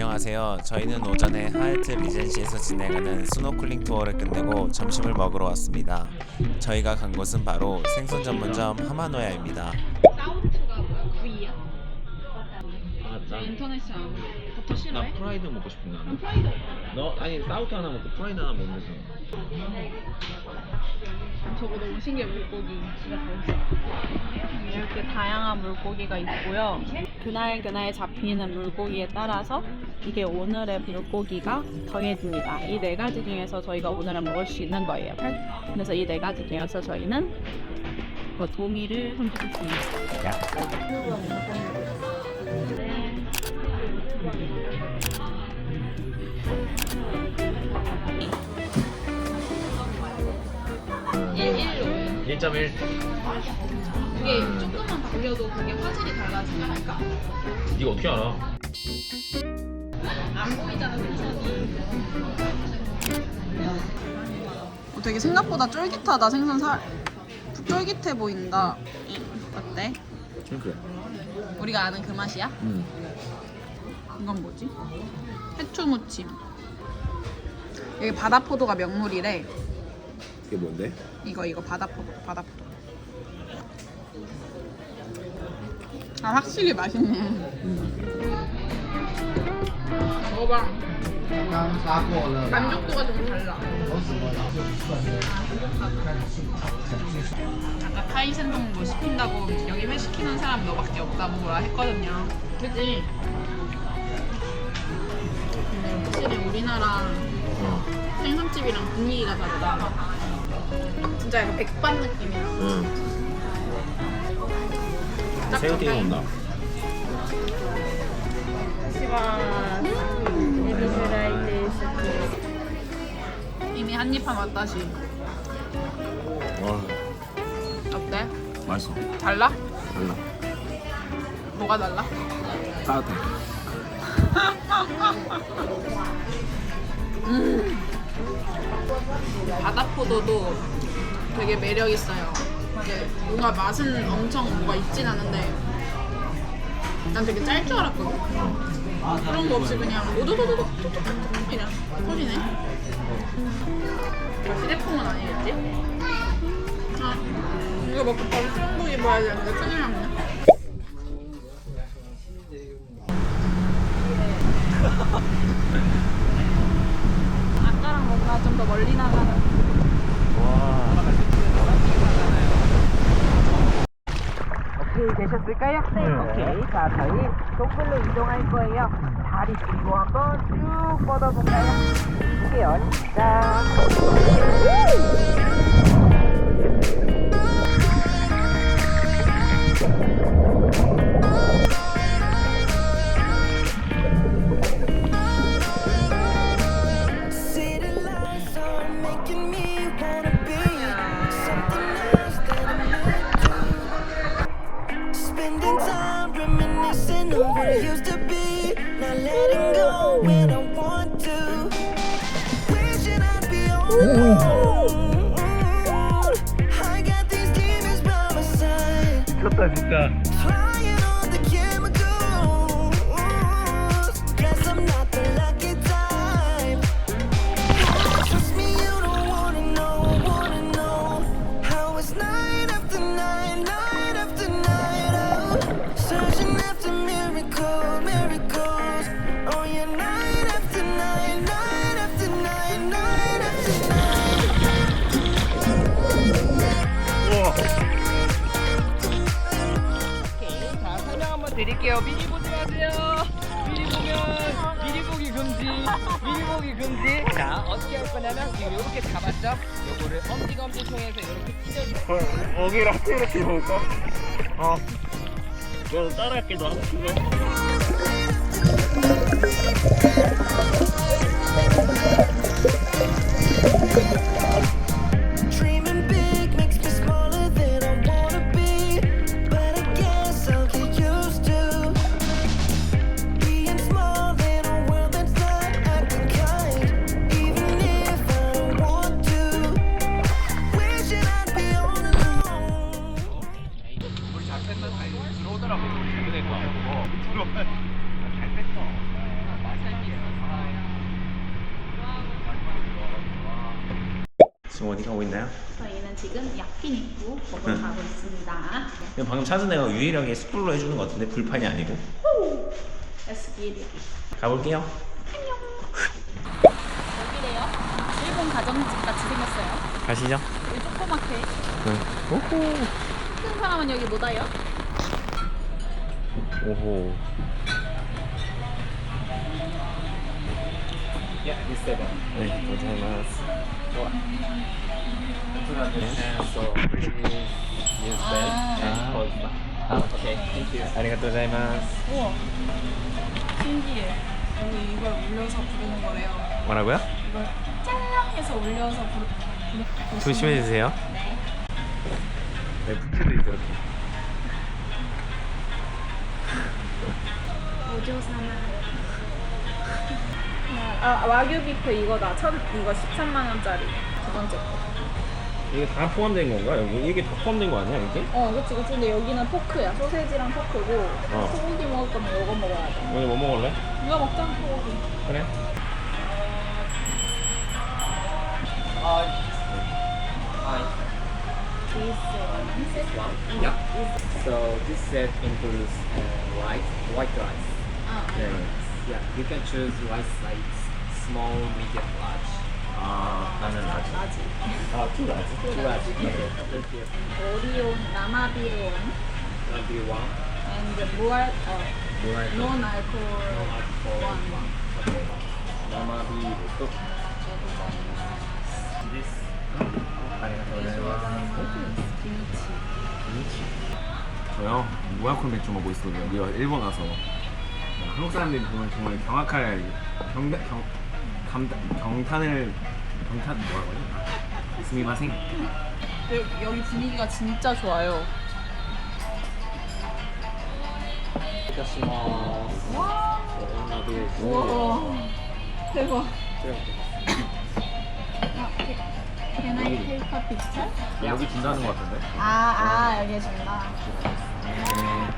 안녕하세요. 저희는 오전에 하얏트 리젠시에서 진행하는 스노클링 투어를 끝내고 점심을 먹으러 왔습니다. 저희가 간 곳은 바로 생선 전문점 하마노야입니다. 사우투가 뭐야? V야? 아, 저 인터내셔널 버터 싫어해? 프라이드 먹고 싶은데. 그럼 프라이드 어때? 너 아니 사우트 하나 먹고 프라이드 하나 먹으면서. 저거 너무 신기해 물고기 진짜 이렇게 다양한 물고기가 있고요 그날 그날 잡히는 물고기에 따라서 이게 오늘의 물고기가 정해집니다. 이 네 가지 중에서 저희가 오늘은 먹을 수 있는 거예요. 그래서 이 네 가지 중에서 저희는 그 도미를 선택했습니다. 일일로 1.1. 그게 조금만 돌려도 그게 화질이 달라지는 거니까 이거 어떻게 알아? 안 보이잖아 생선이 어, 되게 생각보다 쫄깃하다 생선 살 쫄깃해 보인다 어때? 그래. 우리가 아는 그 맛이야? 음. 이건 뭐지? 해초 무침 여기 바다포도가 명물이래 이게 뭔데? 이거 이거 바다포도 바다포도 아 확실히 맛있네. 먹어봐. 만족도가 좀 달라. 아까 카이센동 뭐 시킨다고 여기 회 시키는 사람 너밖에 없다고 뭐라 했거든요. 그치? 근데 확실히 우리나라 어. 생선집이랑 분위기가 다르다. 진짜 약간 백반 느낌이야. 응. 딱 새우튀김. 온다. 이미 한입한 맛다시 와, 어때? 맛있어. 달라? 달라. 뭐가 달라? 따뜻해. 바다포도도 되게 매력 있어요. 이게 뭔가 맛은 엄청 뭐가 있진 않은데 난 되게 짤 줄 알았거든. 그런 거 없이 그냥 오도도도도 톡톡톡 그냥 터지네. 휴대폰은 아니겠지? 아 이거 먹고 바로 수영복 입어야 되는데 큰일 났네. 아까랑 뭔가 좀 더 멀리 나가는 와. 오케이 되셨을까요? 네. 자, 저희 동굴로 이동할 거예요. 다리 뒤로 한번 쭉 뻗어볼까요? 자. City 미 드릴게요. 미리 보지 마세요. 미리 보면 미리 보기 금지. 미리 보기 금지. 자, 어떻게 할 거냐면 지금 이렇게 잡았죠? 요거를 엄지 검지 통해서 이렇게 찢어주세요. 여기랑 이렇게 먹을까? 어. 너 따라할게 너 찾은 애가 유일하게 숯불로 해주는 것 같은데 불판이 아니고 Let's get it. 가볼게요 여기래요. 일본 가정집 같이 생겼어요. 가시죠 여기 조그맣게. 네. 오호 큰 사람은 여기 못 와요. 오호 Yeah, this seven. 네 감사합니다 So please use that and Ah. hold back. Ah, okay, thank you. 아리가또 고자이마스 우와. 신기해. 여기 이걸 올려서 부르는 거래요. 뭐라고요? 이걸 짤랑해서 올려서 부르, 부르, 조심해 주세요 네. 네 부채도. 아, 와규 비프 이거다. 천, 이거 13만 원짜리. 두 번째 거. 이게 다 포함된 건가? 여기 이게 다 포함된 거 아니야 이게? 어, 그치, 그치. 근데 여기는 포크야. 소세지랑 포크고. 어. 소고기 먹을 거면 이거 먹어야 돼. 오늘 뭐 먹을래? 이거 먹자, 소고기. 그래 Hi. Hi. This One. Yeah. So this set includes uh, rice, white rice. 아, Then, yeah, you can choose rice size, small, medium, large. 아 나는 아직 라지. 아 large. Okay. Thank you. 오리온, 나마비론, one. and 무알, 어, One. non alcohol No alcohol. one. Be two. This. 김치. 저요 무알콜 맥주 먹고 있거든요 우리가 일본 와서 한국 사람들이 보면 정말 경악할 경, 경, 감, 경탄을 경탄 뭐라고 하지? 스미마생? 여기, 여기 분위기가 진짜 좋아요. 우와, 대박. two. Can I take a picture? 여기 준다는 것 같은데? 아, 아, 여기에 준다.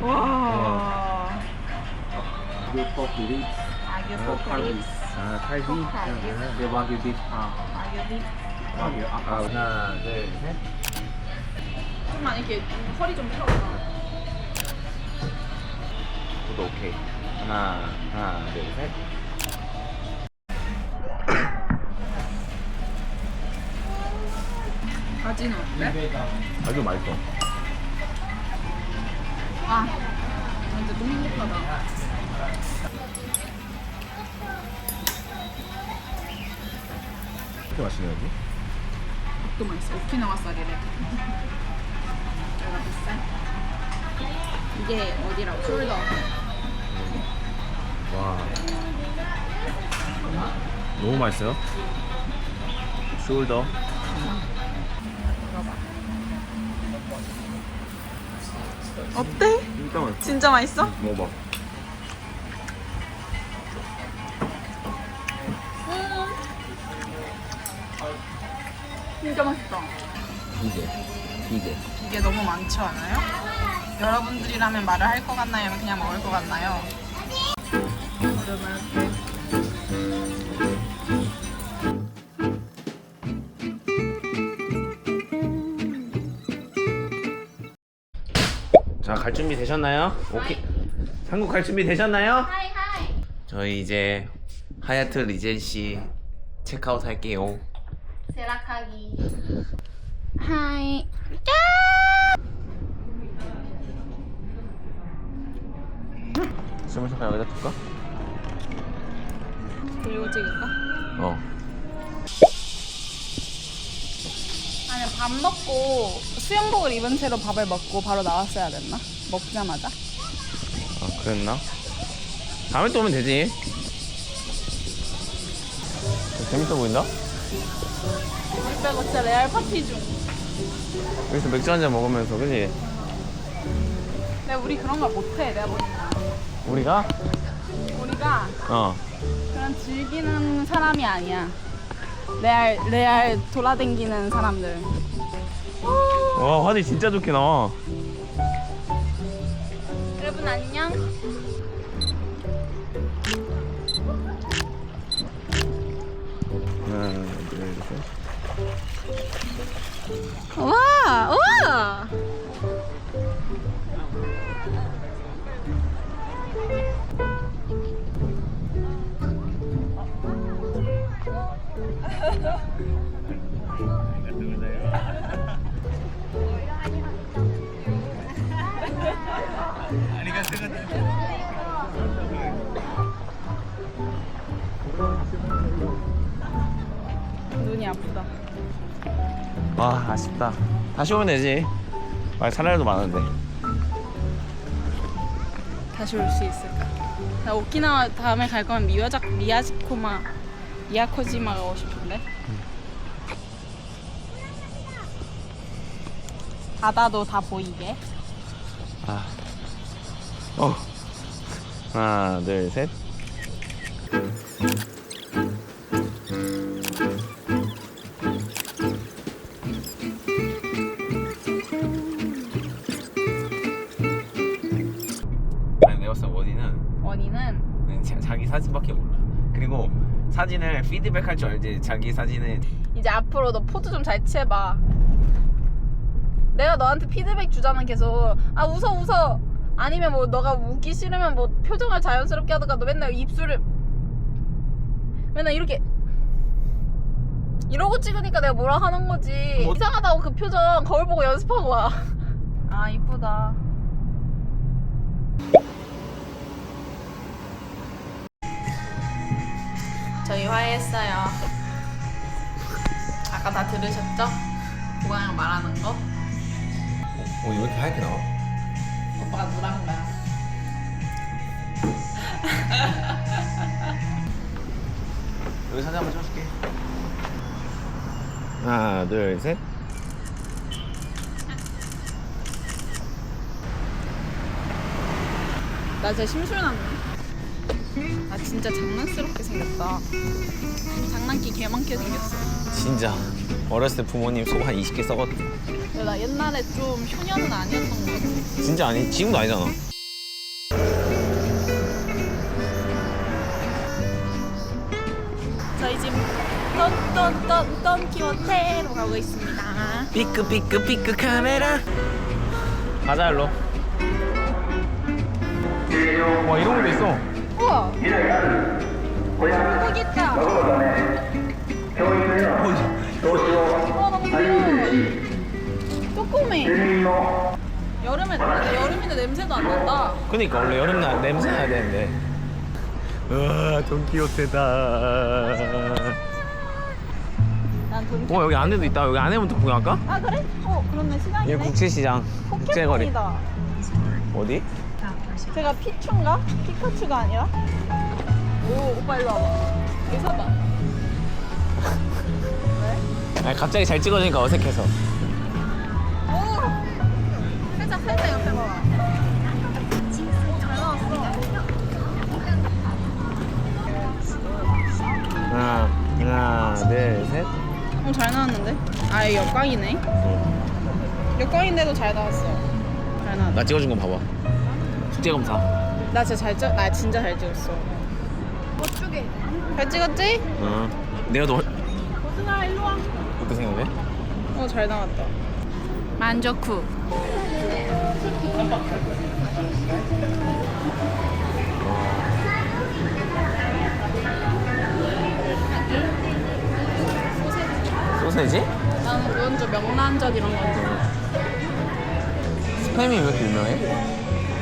와. Good pork ribs. 아규 pork 포크립. 아. 아규 립. wagyu. 아 Ah. 하나 둘 셋 좀만 이렇게 허리 좀 펴봐. 저도 오케이 하나 하나 둘 셋 바지는 어때? 아주 맛있어 아, 진짜 너무 행복하다. 이렇게 맛있네 여기 또 맛있어. 오키나와 쌀이래. 비쌀? 이게 어디라고? 숄더. 와 너무 맛있어요 숄더 어때? 진짜 맛있어 진짜 맛있어? 먹어봐 이게 이게 이게 너무 많지 않아요? 여러분들이라면 말을 할 것 같나요? 아니면 그냥 먹을 것 같나요? 자갈 준비 되셨나요? 오케이 한국 갈 준비 되셨나요? 하이 하이. 저희 이제 하얏트 리젠시 체크아웃 할게요 세라카기. 하이. 숨을 잠깐 여기다 둘까? 그리고 찍을까? 어 아니 밥 먹고 수영복을 입은 채로 밥을 먹고 바로 나왔어야 됐나? 먹자마자? 아, 그랬나? 다음에 또 오면 되지 재밌어 보인다? 우리 빼고 진짜 레알 파티 중. 여기서 맥주 한 잔 먹으면서 그지? 근데 우리 그런 걸 못해 내가 보니까. 우리가? 우리가 어 그런 즐기는 사람이 아니야. 레알 레알 돌아댕기는 사람들. 와 화질 진짜 좋게 나와 와 아쉽다 다시 오면 되지 아, 살날도 많은데 다시 올 수 있을까? 나 오키나와 다음에 갈 거면 미야작 미야지코마 미야코지마 가고 싶은데. 바다도 다 보이게. 아. 어. 하나, 둘, 셋. 사진을 피드백 할 줄 알지. 자기 사진을 이제 앞으로 너 포즈 좀 잘 취해봐. 내가 너한테 피드백 주잖아 계속. 아 웃어 웃어. 아니면 뭐 너가 웃기 싫으면 뭐 표정을 자연스럽게 하다가 너 맨날 입술을 맨날 이렇게 이러고 찍으니까 내가 뭐라 하는 거지. 뭐- 이상하다고 그 표정 거울 보고 연습하고 와. 아 이쁘다. 저희 화해했어요. 아까 다 들으셨죠? 보강이랑 말하는 거? 어, 왜 이렇게 하얗게 나와? 오빠가 누란 거야. 여기 사진 한번 찍어줄게. 하나, 둘, 셋. 나 진짜 심술 났네. 나 진짜 장난스럽게 생겼다. 장난기 개 많게 생겼어. 진짜 어렸을 때 부모님 속한 20개 썩었대. 근데 나 옛날에 좀 효녀는 아니었던 거 같아. 진짜 아니 지금도 아니잖아. 저희 지금 똔똔똔 똔키호테로 가고 있습니다. 삐끄 삐끄 삐끄 카메라. 가자 일로. 와 이런 것도 있어. 너무 귀여워. 쪼꼬매. 여름에 근데 냄새도 안 난다. 그니까 원래 여름 날 냄새 나야 되는데. 우와 돈키호테다. 어 여기 안에도 있다. 여기 안에부터 구경할까? 아 그래? 어 그렇네 시장이네. 여기 국제시장. 국제거리. 포켓몬이다. 어디? 제가 피츄인가? 피카츄가 아니라? 오 오빠 일로 와봐. 여기 서봐. 왜? 아니 갑자기 잘 찍어주니까 어색해서. 오! 살짝 살짝 옆에 봐봐. 오잘 나왔어. 하나, 하나, 둘, 셋. 어 잘 나왔는데? 아 이거 역광이네. 역광인데도 잘 나왔어. 잘 나왔다. 나 찍어준 거 봐봐. 숙제 검사. 나 진짜 잘 찍. 나 진짜 잘 찍었어. 어쩌게? 잘 찍었지? 어. 내가 더 고준아 일로 와. 어떻게 생각해? 어 잘 나왔다. 만족 후. 소세지? 나는 먼저 명란젓 이런 거. 스팸이 왜 이렇게 유명해?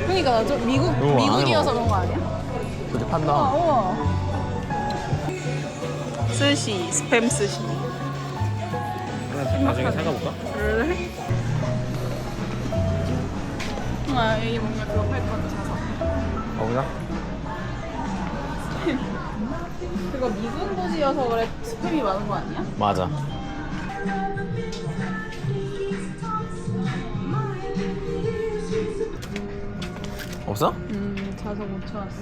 그러니까 나좀 미국 우와, 미국이어서. 그런 거 아니야? 그렇게 판다. 우와. 스시 스팸 스시. 나중에 사가볼까? 그래? 아 여기 뭔가 그거 팔거든 사서. 가보자. 그거 미국 도시여서 그래 스팸이 많은 거 아니야? 맞아. 없어? 음 자서 못 찾았어.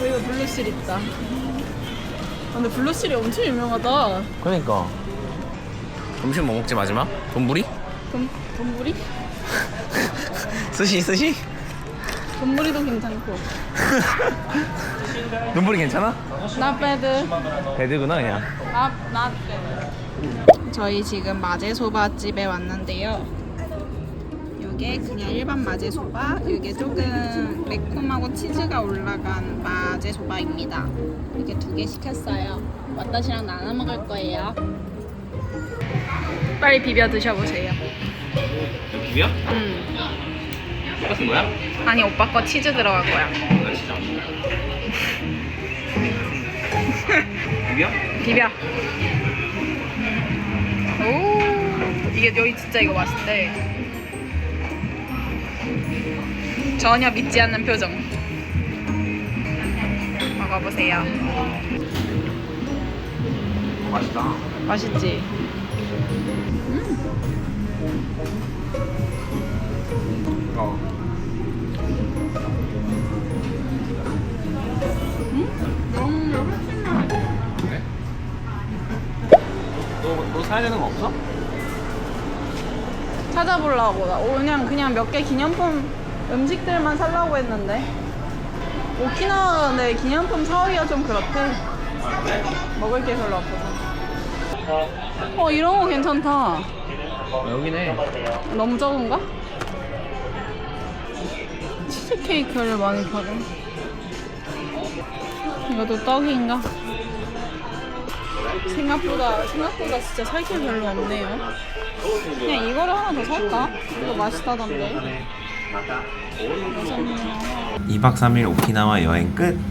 여기가 블루실 있다. 아, 근데 블루실이 엄청 유명하다. 그러니까. 점심 뭐 먹지 마지막? 돈부리? 돈 돈부리? 스시 스시? 돈부리도 괜찮고. 돈부리 괜찮아? Not bad. 배드구나 그냥. Not not bad. 저희 지금 마제소바 집에 왔는데요. 이게 그냥 일반 마제 소바, 이게 조금 매콤한 크림하고 치즈가 올라간 마제 소바입니다. 이렇게 두 개 시켰어요. 와타시랑 나눠 먹을 거예요. 빨리 비벼 드셔보세요. 비벼? 음. 똑같은 거야? 아니 오빠 거 치즈 들어갈 거야. 나 진짜 안 먹어. 비벼? 비벼. 오 이게 여기 진짜 이거 맛있대. 전혀 믿지 않는 표정. 먹어보세요. 맛있다. 맛있지? 어. 너무 훨씬 맛있어. 그래? 너, 너 사야 되는 거 없어? 찾아보려고 나 그냥 그냥 몇 개 기념품 음식들만 살라고 했는데 오키나와 근데 기념품 사오기가 좀 그렇대 먹을 게 별로 없어서 어 이런 거 괜찮다 어, 여기네. 너무 적은가? 치즈케이크를 많이 팔아 이것도 떡인가? 생각보다 생각보다 진짜 살 게 별로 없네요 그냥 이거를 하나 더 살까? 이거 맛있다던데 2박 3일 오키나와 여행 끝.